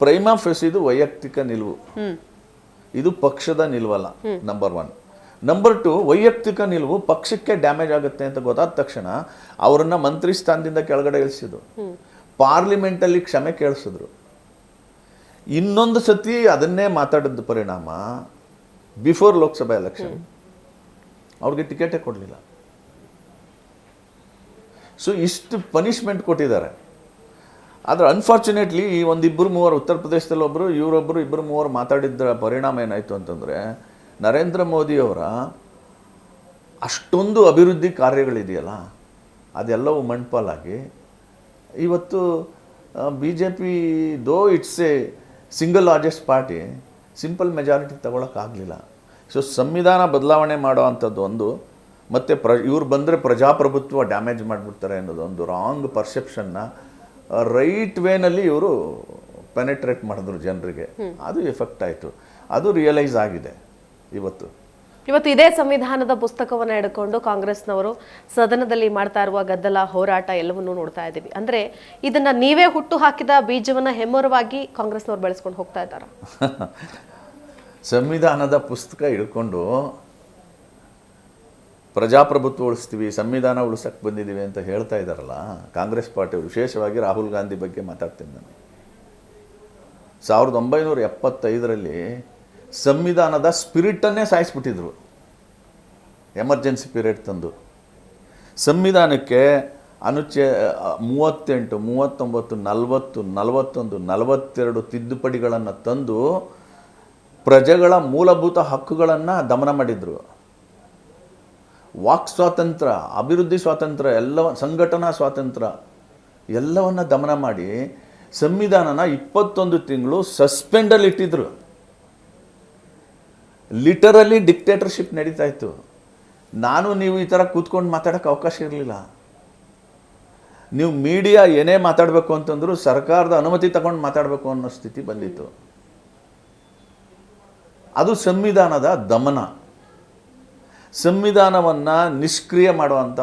B: ಪ್ರೈಮಾ ಫೆಸಿದು ಇದು ವೈಯಕ್ತಿಕ ನಿಲುವು. ಇದು ಪಕ್ಷದ ನಿಲುವಲ್ಲ ನಂಬರ್ ಒನ್ ನಂಬರ್ ಟು ವೈಯಕ್ತಿಕ ನಿಲುವು ಪಕ್ಷಕ್ಕೆ ಡ್ಯಾಮೇಜ್ ಆಗುತ್ತೆ ಅಂತ ಗೊತ್ತಾದ ತಕ್ಷಣ ಅವರನ್ನ ಮಂತ್ರಿ ಸ್ಥಾನದಿಂದ ಕೆಳಗಡೆ ಇಳಿಸಿದ್ರು. ಪಾರ್ಲಿಮೆಂಟಲ್ಲಿ ಕ್ಷಮೆ ಕೇಳಿಸಿದ್ರು. ಇನ್ನೊಂದು ಸತಿ ಅದನ್ನೇ ಮಾತಾಡಿದ ಪರಿಣಾಮ ಬಿಫೋರ್ ಲೋಕಸಭಾ ಎಲೆಕ್ಷನ್ ಅವ್ರಿಗೆ ಟಿಕೆಟೇ ಕೊಡಲಿಲ್ಲ. ಸೊ ಇಷ್ಟು ಪನಿಷ್ಮೆಂಟ್ ಕೊಟ್ಟಿದ್ದಾರೆ. ಆದರೆ ಅನ್ಫಾರ್ಚುನೇಟ್ಲಿ ಈ ಒಂದಿಬ್ಬರು ಮೂವರು ಉತ್ತರ ಪ್ರದೇಶದಲ್ಲಿ ಒಬ್ಬರು ಇವರೊಬ್ಬರು ಇಬ್ಬರು ಮೂವರು ಮಾತಾಡಿದ್ದರ ಪರಿಣಾಮ ಏನಾಯಿತು ಅಂತಂದರೆ ನರೇಂದ್ರ ಮೋದಿಯವರ ಅಷ್ಟೊಂದು ಅಭಿವೃದ್ಧಿ ಕಾರ್ಯಗಳಿದೆಯಲ್ಲ ಅದೆಲ್ಲವೂ ಮಣ್ಪಾಲಾಗಿ. ಇವತ್ತು B J P though it's a single largest party simple majority ತಗೊಳಕ್ಕಾಗಲಿಲ್ಲ. So ಸಂವಿಧಾನ ಬದಲಾವಣೆ ಮಾಡೋ ಅಂಥದ್ದು ಒಂದು ಮತ್ತು ಪ್ರ ಇವ್ರು ಬಂದರೆ ಪ್ರಜಾಪ್ರಭುತ್ವ ಡ್ಯಾಮೇಜ್ ಮಾಡಿಬಿಡ್ತಾರೆ ಅನ್ನೋದು ಒಂದು ರಾಂಗ್ ಪರ್ಸೆಪ್ಷನ್ನ ರೈಟ್ ವೇನಲ್ಲಿ ಇವರು ಪೆನೆಟ್ರೇಟ್ ಮಾಡಿದ್ರು ಜನರಿಗೆ. ಅದು ಎಫೆಕ್ಟ್ ಆಯಿತು. ಅದು ರಿಯಲೈಸ್ ಆಗಿದೆ ಇವತ್ತು.
A: ಇವತ್ತು ಇದೇ ಸಂವಿಧಾನದ ಪುಸ್ತಕವನ್ನು ಹಿಡ್ಕೊಂಡು ಕಾಂಗ್ರೆಸ್ನವರು ಸದನದಲ್ಲಿ ಮಾಡ್ತಾ ಇರುವ ಗದ್ದಲ, ಹೋರಾಟ ಎಲ್ಲವನ್ನೂ ನೋಡ್ತಾ ಇದ್ದೀವಿ. ಅಂದ್ರೆ ಇದನ್ನ ನೀವೇ ಹುಟ್ಟು ಹಾಕಿದ ಬೀಜವನ್ನು ಹೆಮ್ಮರವಾಗಿ ಕಾಂಗ್ರೆಸ್ನವರು ಬೆಳೆಸ್ಕೊಂಡು ಹೋಗ್ತಾ ಇದ್ದಾರೆ?
B: ಸಂವಿಧಾನದ ಪುಸ್ತಕ ಹಿಡ್ಕೊಂಡು ಪ್ರಜಾಪ್ರಭುತ್ವ ಉಳಿಸ್ತೀವಿ, ಸಂವಿಧಾನ ಉಳಿಸಕ್ಕೆ ಬಂದಿದ್ದೀವಿ ಅಂತ ಹೇಳ್ತಾ ಇದ್ದಾರಲ್ಲ, ಕಾಂಗ್ರೆಸ್ ಪಾರ್ಟಿಯವರು ವಿಶೇಷವಾಗಿ ರಾಹುಲ್ ಗಾಂಧಿ ಬಗ್ಗೆ ಮಾತಾಡ್ತೀನಿ ನಾನು. ಸಾವಿರದ ಒಂಬೈನೂರ ಎಪ್ಪತ್ತೈದರಲ್ಲಿ ಸಂವಿಧಾನದ ಸ್ಪಿರಿಟನ್ನೇ ಸಾಯಿಸ್ಬಿಟ್ಟಿದ್ರು. ಎಮರ್ಜೆನ್ಸಿ ಪೀರಿಯಡ್ ತಂದು. ಸಂವಿಧಾನಕ್ಕೆ ಅನುಚ್ಛೇ, ಮೂವತ್ತೆಂಟು, ಮೂವತ್ತೊಂಬತ್ತು, ನಲವತ್ತು, ನಲವತ್ತೊಂದು, ನಲವತ್ತೆರಡು ತಿದ್ದುಪಡಿಗಳನ್ನು ತಂದು ಪ್ರಜೆಗಳ ಮೂಲಭೂತ ಹಕ್ಕುಗಳನ್ನು ದಮನ ಮಾಡಿದರು. ವಾಕ್ ಸ್ವಾತಂತ್ರ್ಯ, ಅಭಿವೃದ್ಧಿ ಸ್ವಾತಂತ್ರ್ಯ ಎಲ್ಲವ ಸಂಘಟನಾ ಸ್ವಾತಂತ್ರ್ಯ ಎಲ್ಲವನ್ನು ದಮನ ಮಾಡಿ ಸಂವಿಧಾನನ ಇಪ್ಪತ್ತೊಂದು ತಿಂಗಳು ಸಸ್ಪೆಂಡಲ್ಲಿ ಇಟ್ಟಿದ್ರು. ಲಿಟರಲಿ ಡಿಕ್ಟೇಟರ್ಶಿಪ್ ನಡೀತಾ ಇತ್ತು. ನಾನು ನೀವು ಈ ಥರ ಕೂತ್ಕೊಂಡು ಮಾತಾಡೋಕ್ಕೆ ಅವಕಾಶ ಇರಲಿಲ್ಲ. ನೀವು ಮೀಡಿಯಾ ಏನೇ ಮಾತಾಡಬೇಕು ಅಂತಂದ್ರು ಸರ್ಕಾರದ ಅನುಮತಿ ತಗೊಂಡು ಮಾತಾಡಬೇಕು ಅನ್ನೋ ಸ್ಥಿತಿ ಬಂದಿತ್ತು. ಅದು ಸಂವಿಧಾನದ ದಮನ. ಸಂವಿಧಾನವನ್ನು ನಿಷ್ಕ್ರಿಯ ಮಾಡುವಂಥ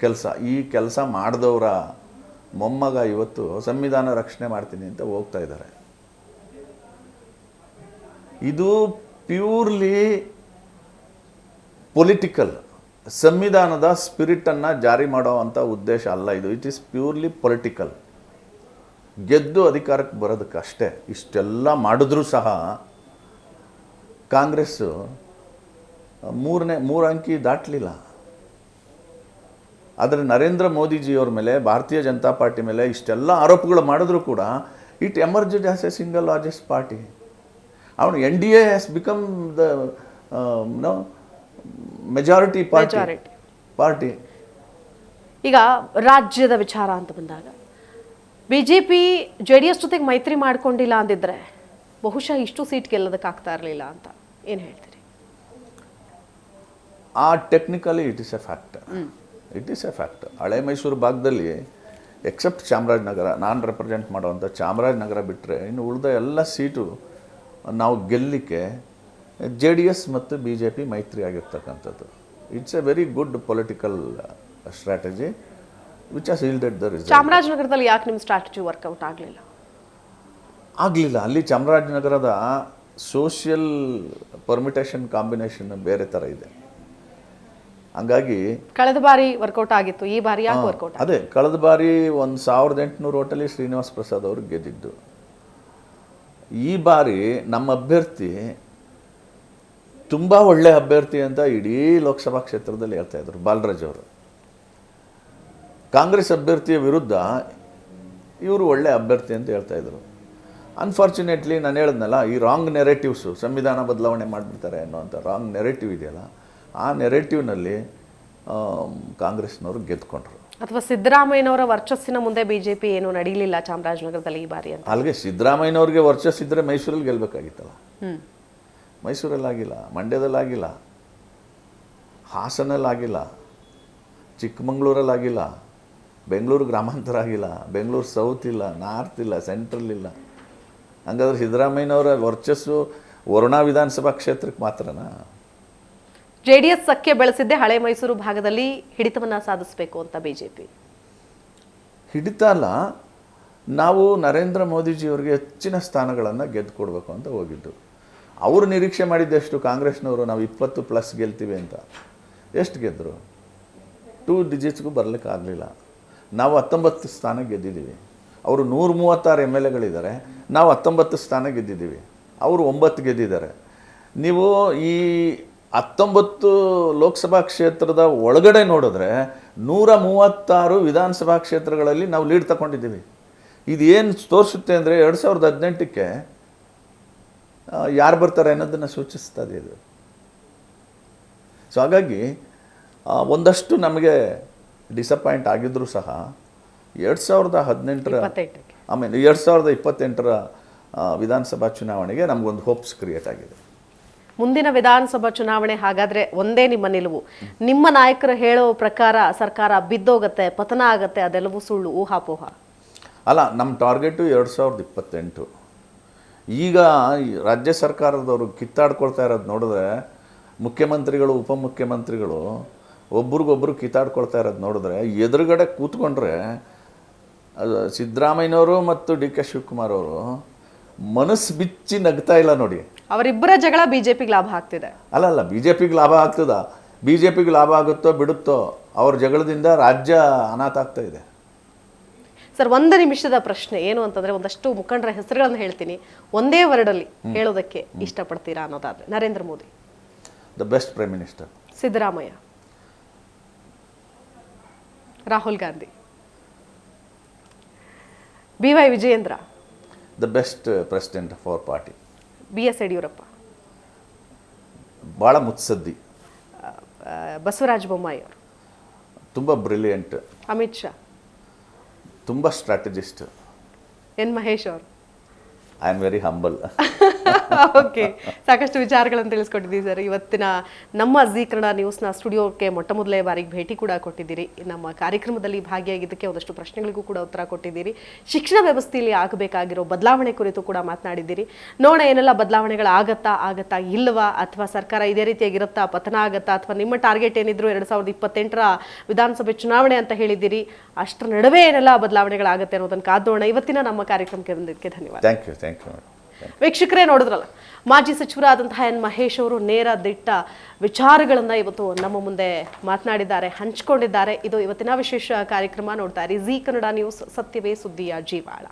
B: ಕೆಲಸ. ಈ ಕೆಲಸ ಮಾಡಿದವರ ಮೊಮ್ಮಗ ಇವತ್ತು ಸಂವಿಧಾನ ರಕ್ಷಣೆ ಮಾಡ್ತೀನಿ ಅಂತ ಹೋಗ್ತಾ ಇದ್ದಾರೆ. ಇದು ಪ್ಯೂರ್ಲಿ ಪೊಲಿಟಿಕಲ್ ಸಂವಿಧಾನದ ಸ್ಪಿರಿಟನ್ನು ಜಾರಿ ಮಾಡುವಂಥ ಉದ್ದೇಶ ಅಲ್ಲ ಇದು. ಇಟ್ ಈಸ್ ಪ್ಯೂರ್ಲಿ ಪೊಲಿಟಿಕಲ್ ಗೆದ್ದು ಅಧಿಕಾರಕ್ಕೆ ಬರೋದಕ್ಕಷ್ಟೇ. ಇಷ್ಟೆಲ್ಲ ಮಾಡಿದ್ರೂ ಸಹ ಕಾಂಗ್ರೆಸ್ಸು ಮೂರನೇ, ಮೂರು ಅಂಕಿ ದಾಟಲಿಲ್ಲ. ಆದರೆ ನರೇಂದ್ರ ಮೋದಿಜಿಯವ್ರ ಮೇಲೆ, ಭಾರತೀಯ ಜನತಾ ಪಾರ್ಟಿ ಮೇಲೆ ಇಷ್ಟೆಲ್ಲ ಆರೋಪಗಳು ಮಾಡಿದ್ರು ಕೂಡ it emerged as a single largest party ಅವನು N D A has become the no majority party
A: Majority.
B: Party
A: ಈಗ ರಾಜ್ಯದ ವಿಚಾರ ಅಂತ ಬಂದಾಗ ಬಿಜೆಪಿ ಜೆ ಡಿ ಎಸ್ ಜೊತೆಗೆ ಮೈತ್ರಿ ಮಾಡ್ಕೊಂಡಿಲ್ಲ ಅಂದಿದ್ರೆ ಬಹುಶಃ ಇಷ್ಟು ಸೀಟ್ ಗೆಲ್ಲೋದಕ್ಕಾಗ್ತಾ ಇರಲಿಲ್ಲ ಅಂತ ಏನು ಹೇಳ್ತೀರಿ?
B: ಆ technically it is a fact it is a fact ಹಳೆ ಮೈಸೂರು ಭಾಗದಲ್ಲಿ ಎಕ್ಸೆಪ್ಟ್ ಚಾಮರಾಜನಗರ ನಾನು ರೆಪ್ರೆಸೆಂಟ್ ಮಾಡುವಂಥ ಚಾಮರಾಜನಗರ ಬಿಟ್ಟರೆ ಇನ್ನು ಉಳಿದ ಎಲ್ಲ ಸೀಟು ನಾವು ಗೆಲ್ಲಲಿಕ್ಕೆ ಜೆ ಡಿ ಎಸ್ ಮತ್ತು ಬಿ ಜೆ ಪಿ ಮೈತ್ರಿ ಆಗಿರ್ತಕ್ಕಂಥದ್ದು. It's a very good political strategy which has yielded the result
A: ಚಾಮರಾಜನಗರದಲ್ಲಿ ಯಾಕೆ ನಿಮ್ಮ ಸ್ಟ್ರಾಟಜಿ ವರ್ಕೌಟ್ ಆಗಲಿಲ್ಲ?
B: ಆಗಲಿಲ್ಲ. ಅಲ್ಲಿ ಚಾಮರಾಜನಗರದ ಸೋಷಿಯಲ್ ಪರ್ಮಿಟೇಷನ್ ಕಾಂಬಿನೇಷನ್ ಬೇರೆ ಥರ ಇದೆ. ಹಂಗಾಗಿ
A: ಕಳೆದ ಬಾರಿ ವರ್ಕೌಟ್ ಆಗಿತ್ತು ಈ ಬಾರಿ ಯಾಕೆ ವರ್ಕೌಟ್
B: ಅದೇ ಕಳೆದ ಬಾರಿ ಒಂದು ಸಾವಿರದ ಎಂಟುನೂರು ಓಟಲ್ಲಿ ಶ್ರೀನಿವಾಸ್ ಪ್ರಸಾದ್ ಅವರು ಗೆದ್ದಿದ್ದು. ಈ ಬಾರಿ ನಮ್ಮ ಅಭ್ಯರ್ಥಿ ತುಂಬ ಒಳ್ಳೆ ಅಭ್ಯರ್ಥಿ ಅಂತ ಇಡೀ ಲೋಕಸಭಾ ಕ್ಷೇತ್ರದಲ್ಲಿ ಹೇಳ್ತಾ ಇದ್ರು, ಬಾಲರಾಜ್ ಅವರು. ಕಾಂಗ್ರೆಸ್ ಅಭ್ಯರ್ಥಿಯ ವಿರುದ್ಧ ಇವರು ಒಳ್ಳೆ ಅಭ್ಯರ್ಥಿ ಅಂತ ಹೇಳ್ತಾ ಇದ್ರು. ಅನ್ಫಾರ್ಚುನೇಟ್ಲಿ ನಾನು ಹೇಳಿದ್ನಲ್ಲ, ಈ ರಾಂಗ್ ನೆರೆಟಿವ್ಸು ಸಂವಿಧಾನ ಬದಲಾವಣೆ ಮಾಡಿಬಿಡ್ತಾರೆ ಅನ್ನೋಂಥ ರಾಂಗ್ ನೆರೆಟಿವ್ ಇದೆಯಲ್ಲ, ಆ ನೆರೆಟಿವ್ನಲ್ಲಿ ಕಾಂಗ್ರೆಸ್ನವರು ಗೆದ್ಕೊಂಡ್ರು.
A: ಅಥವಾ ಸಿದ್ದರಾಮಯ್ಯನವರ ವರ್ಚಸ್ಸಿನ ಮುಂದೆ ಬಿಜೆಪಿ ಏನು ನಡೀಲಿಲ್ಲ ಚಾಮರಾಜನಗರದಲ್ಲಿ ಈ ಬಾರಿ ಅಂತ?
B: ಅಲ್ಲಿಗೆ ಸಿದ್ದರಾಮಯ್ಯನವ್ರಿಗೆ ವರ್ಚಸ್ಸಿದ್ರೆ ಮೈಸೂರಲ್ಲಿ ಗೆಲ್ಲಬೇಕಾಗಿತ್ತಲ್ಲ ಮೈಸೂರಲ್ಲಿ ಆಗಿಲ್ಲ ಮಂಡ್ಯದಲ್ಲಿ ಆಗಿಲ್ಲ ಹಾಸನಲ್ಲಿ ಆಗಿಲ್ಲ ಚಿಕ್ಕಮಂಗ್ಳೂರಲ್ಲಿ ಆಗಿಲ್ಲ ಬೆಂಗಳೂರು ಗ್ರಾಮಾಂತರ ಆಗಿಲ್ಲ ಬೆಂಗಳೂರು ಸೌತ್ ಇಲ್ಲ ನಾರ್ತ್ ಇಲ್ಲ ಸೆಂಟ್ರಲ್ ಇಲ್ಲ. ಹಂಗಾದ್ರೆ ಸಿದ್ದರಾಮಯ್ಯನವರ ವರ್ಚಸ್ಸು ವರುಣಾ ವಿಧಾನಸಭಾ ಕ್ಷೇತ್ರಕ್ಕೆ ಮಾತ್ರನಾ?
A: ಜೆ ಡಿ ಎಸ್ ಸಖ್ಯ ಬೆಳೆಸಿದ್ದೇ ಹಳೆ ಮೈಸೂರು ಭಾಗದಲ್ಲಿ ಹಿಡಿತವನ್ನು ಸಾಧಿಸಬೇಕು ಅಂತ ಬಿಜೆಪಿ.
B: ಹಿಡಿತ ಅಲ್ಲ, ನಾವು ನರೇಂದ್ರ ಮೋದಿಜಿಯವರಿಗೆ ಹೆಚ್ಚಿನ ಸ್ಥಾನಗಳನ್ನು ಗೆದ್ದು ಕೊಡಬೇಕು ಅಂತ ಹೋಗಿದ್ದು. ಅವರು ನಿರೀಕ್ಷೆ ಮಾಡಿದ್ದೆಷ್ಟು ಕಾಂಗ್ರೆಸ್ನವರು ನಾವು ಇಪ್ಪತ್ತು ಪ್ಲಸ್ ಗೆಲ್ತೀವಿ ಅಂತ. ಎಷ್ಟು ಗೆದ್ದರು ಟೂ ಡಿಜಿಟ್ಸ್ಗೂ ಬರಲಿಕ್ಕೆ ಆಗಲಿಲ್ಲ. ನಾವು ಹತ್ತೊಂಬತ್ತು ಸ್ಥಾನ ಗೆದ್ದಿದ್ದೀವಿ ಅವರು ನೂರ ಮೂವತ್ತಾರು ಎಂ ಎಲ್ ಎಗಳಿದ್ದಾರೆ. ನಾವು ಹತ್ತೊಂಬತ್ತು ಸ್ಥಾನ ಗೆದ್ದಿದ್ದೀವಿ ಅವರು ಒಂಬತ್ತು ಗೆದ್ದಿದ್ದಾರೆ. ನೀವು ಈ ಹತ್ತೊಂಬತ್ತು ಲೋಕಸಭಾ ಕ್ಷೇತ್ರದ ಒಳಗಡೆ ನೋಡಿದ್ರೆ ನೂರ ಮೂವತ್ತಾರು ವಿಧಾನಸಭಾ ಕ್ಷೇತ್ರಗಳಲ್ಲಿ ನಾವು ಲೀಡ್ ತಗೊಂಡಿದ್ದೀವಿ. ಇದು ಏನು ತೋರಿಸುತ್ತೆ ಅಂದರೆ ಎರಡು ಸಾವಿರದ ಹದಿನೆಂಟಕ್ಕೆ ಯಾರು ಬರ್ತಾರೆ ಅನ್ನೋದನ್ನು ಸೂಚಿಸ್ತದೆ ಇದು ಸೊ ಹಾಗಾಗಿ ಒಂದಷ್ಟು ನಮಗೆ ಡಿಸಪಾಯಿಂಟ್ ಆಗಿದ್ರೂ ಸಹ ಎರಡು ಸಾವಿರದ ಹದಿನೆಂಟರ ಆಮೇಲೆ ಎರಡು ಸಾವಿರದ ಇಪ್ಪತ್ತೆಂಟರ ವಿಧಾನಸಭಾ ಚುನಾವಣೆಗೆ ನಮಗೊಂದು ಹೋಪ್ಸ್ ಕ್ರಿಯೇಟ್ ಆಗಿದೆ.
A: ಮುಂದಿನ ವಿಧಾನಸಭಾ ಚುನಾವಣೆ ಹಾಗಾದ್ರೆ ಒಂದೇ ನಿಮ್ಮ ನಿಲುವು. ನಿಮ್ಮ ನಾಯಕರು ಹೇಳೋ ಪ್ರಕಾರ ಸರ್ಕಾರ ಬಿದ್ದೋಗತ್ತೆ, ಪತನ ಆಗತ್ತೆ, ಅದೆಲ್ಲವೂ ಸುಳ್ಳು, ಊಹಾಪೋಹ.
B: ಅಲ್ಲ ನಮ್ಮ ಟಾರ್ಗೆಟು ಎರಡು ಸಾವಿರದ ಇಪ್ಪತ್ತೆಂಟು. ಈಗ ರಾಜ್ಯ ಸರ್ಕಾರದವರು ಕಿತ್ತಾಡ್ಕೊಳ್ತಾ ಇರೋದು ನೋಡಿದ್ರೆ ಮುಖ್ಯಮಂತ್ರಿಗಳು, ಉಪಮುಖ್ಯಮಂತ್ರಿಗಳು ಒಬ್ರಿಗೊಬ್ರು ಕಿತ್ತಾಡ್ಕೊಳ್ತಾ ಇರೋದು ನೋಡಿದ್ರೆ ಎದುರುಗಡೆ ಕೂತ್ಕೊಂಡ್ರೆ ಸಿದ್ದರಾಮಯ್ಯನವರು ಮತ್ತು ಡಿ ಕೆ ಶಿವಕುಮಾರ್ ಅವರು ಮನಸ್ಸು ಬಿಚ್ಚಿ ನಗ್ತಾ ಇಲ್ಲ ನೋಡಿ.
A: ಅವರಿಬ್ಬರ ಜಗಳ ಬಿಜೆಪಿಗೆ ಲಾಭ ಆಗ್ತಿದೆ.
B: ಅಲ್ಲ ಅಲ್ಲ ಬಿಜೆಪಿಗೆ ಲಾಭ ಆಗ್ತದ. ಬಿಜೆಪಿಗೆ ಲಾಭ ಆಗುತ್ತೋ ಬಿಡುತ್ತೋ ಅವ್ರ ಜಗಳದಿಂದ ರಾಜ್ಯ ಅನಾಥ ಆಗ್ತಾ ಇದೆ.
A: ಸರ್ ಒಂದು ನಿಮಿಷದ ಪ್ರಶ್ನೆ ಏನು ಅಂತಂದ್ರೆ ಒಂದಷ್ಟು ಮುಖಂಡರ ಹೆಸರುಗಳನ್ನು ಹೇಳ್ತೀನಿ. ಒಂದೇ ವರ್ಡಲ್ಲಿ ಹೇಳೋದಕ್ಕೆ ಇಷ್ಟಪಡ್ತೀರಾ ಅನ್ನೋದಾದ್ರೆ Narendra Modi.
B: The best prime minister
A: Siddaramaiah. Rahul Gandhi. B Y Vijayendra.
B: The best president for our party
A: B S Yediyurappa.
B: ಭಾಳ ಮುತ್ಸದ್ದಿ.
A: ಬಸವರಾಜ ಬೊಮ್ಮಾಯಿ ಅವರು.
B: ತುಂಬ ಬ್ರಿಲಿಯಂಟ್
A: ಅಮಿತ್ ಶಾ.
B: ತುಂಬ ಸ್ಟ್ರಾಟಜಿಸ್ಟ್
A: ಎನ್ ಮಹೇಶ್ ಅವರು.
B: I am very humble
A: okay ಸಾಕಷ್ಟು ವಿಚಾರಗಳನ್ನು ತಿಳಿಸ್ಕೊಟ್ಟಿದ್ದೀವಿ ಸರ್. ಇವತ್ತಿನ ನಮ್ಮ ಜೀಕರಣ ನ್ಯೂಸ್ನ ಸ್ಟುಡಿಯೋಕ್ಕೆ ಮೊಟ್ಟ ಮೊದಲೇ ಬಾರಿಗೆ ಭೇಟಿ ಕೂಡ ಕೊಟ್ಟಿದ್ದೀರಿ. ನಮ್ಮ ಕಾರ್ಯಕ್ರಮದಲ್ಲಿ ಭಾಗಿಯಾಗಿದ್ದಕ್ಕೆ ಒಂದಷ್ಟು ಪ್ರಶ್ನೆಗಳಿಗೂ ಕೂಡ ಉತ್ತರ ಕೊಟ್ಟಿದ್ದೀರಿ. ಶಿಕ್ಷಣ ವ್ಯವಸ್ಥೆಯಲ್ಲಿ ಆಗಬೇಕಾಗಿರೋ ಬದಲಾವಣೆ ಕುರಿತು ಕೂಡ ಮಾತನಾಡಿದ್ದೀರಿ. ನೋಡ ಏನೆಲ್ಲ ಬದಲಾವಣೆಗಳಾಗತ್ತಾ ಆಗತ್ತಾ ಇಲ್ಲವಾ ಅಥವಾ ಸರ್ಕಾರ ಇದೇ ರೀತಿಯಾಗಿರುತ್ತಾ ಪತನ ಆಗತ್ತಾ? ಅಥವಾ ನಿಮ್ಮ ಟಾರ್ಗೆಟ್ ಏನಿದ್ರು ಎರಡು ಸಾವಿರದ ಇಪ್ಪತ್ತೆಂಟರ ವಿಧಾನಸಭೆ ಚುನಾವಣೆ ಅಂತ ಹೇಳಿದ್ದೀರಿ. ಅಷ್ಟರ ನಡುವೆ ಏನೆಲ್ಲ ಬದಲಾವಣೆಗಳಾಗತ್ತೆ ಅನ್ನೋದನ್ನು ಕಾದೋಣ ಇವತ್ತಿನ ನಮ್ಮ ಕಾರ್ಯಕ್ರಮಕ್ಕೆ ಬಂದಿದ್ದಕ್ಕೆ ಧನ್ಯವಾದ.
B: ಥ್ಯಾಂಕ್ ಯು ಥ್ಯಾಂಕ್
A: ವೀಕ್ಷಕರೇ ನೋಡಿದ್ರಲ್ಲ, ಮಾಜಿ ಸಚಿವರಾದಂತಹ ಎನ್ ಮಹೇಶ್ ಅವರು ನೇರ ದಿಟ್ಟ ವಿಚಾರಗಳನ್ನ ಇವತ್ತು ನಮ್ಮ ಮುಂದೆ ಮಾತನಾಡಿದ್ದಾರೆ, ಹಂಚಿಕೊಂಡಿದ್ದಾರೆ. ಇದು ಇವತ್ತಿನ ವಿಶೇಷ ಕಾರ್ಯಕ್ರಮ ನೋಡ್ತಾ ಇರಿ. ಜಿ ಕನ್ನಡ ನ್ಯೂಸ್, ಸತ್ಯವೇ ಸುದ್ದಿಯ ಜೀವಾಳ.